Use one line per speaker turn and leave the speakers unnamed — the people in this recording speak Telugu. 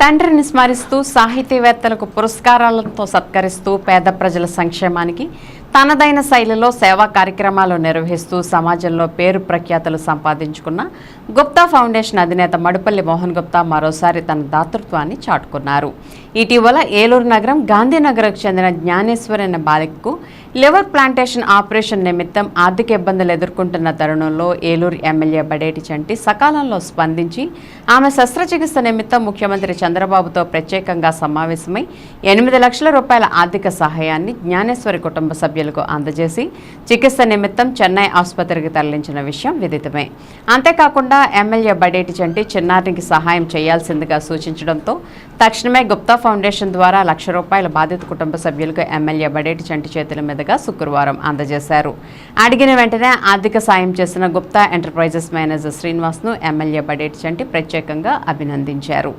తండ్రిని స్మరిస్తూ సాహితీవేత్తలకు పురస్కారాలతో సత్కరిస్తూ పేద ప్రజల సంక్షేమానికి తనదైన శైలిలో సేవా కార్యక్రమాలు నిర్వహిస్తూ సమాజంలో పేరు ప్రఖ్యాతలు సంపాదించుకున్న గుప్తా ఫౌండేషన్ అధినేత మడుపల్లి మోహన్ గుప్తా మరోసారి తన దాతృత్వాన్ని చాటుకున్నారు. ఇటీవల ఏలూరు నగరం గాంధీనగర్కు చెందిన జ్ఞానేశ్వరి అనే బాలికకు లివర్ ప్లాంటేషన్ ఆపరేషన్ నిమిత్తం ఆర్థిక ఇబ్బందులు ఎదుర్కొంటున్న తరుణంలో ఏలూరు ఎమ్మెల్యే బడేటి చంటి సకాలంలో స్పందించి ఆమె శస్త్రచికిత్స నిమిత్తం ముఖ్యమంత్రి చంద్రబాబుతో ప్రత్యేకంగా సమావేశమై ఎనిమిది లక్షల రూపాయల ఆర్థిక సహాయాన్ని జ్ఞానేశ్వరి కుటుంబ సభ్యులకు అందజేసి చికిత్స నిమిత్తం చెన్నై ఆసుపత్రికి తరలించిన విషయం విదితమే. అంతేకాకుండా ఎమ్మెల్యే బడేటి చంటి చిన్నారికి సహాయం చేయాల్సిందిగా సూచించడంతో తక్షణమే గుప్తా ఫౌండేషన్ ద్వారా లక్ష రూపాయల బాధిత కుటుంబ సభ్యులకు ఎమ్మెల్యే బడేటి చంటి చేతుల మీదుగా శుక్రవారం అందజేశారు. అడిగిన వెంటనే ఆర్థిక సాయం చేసిన గుప్తా ఎంటర్ప్రైజెస్ మేనేజర్ శ్రీనివాస్ను ఎమ్మెల్యే బడేటి చంటి ప్రత్యేకంగా అభినందించారు.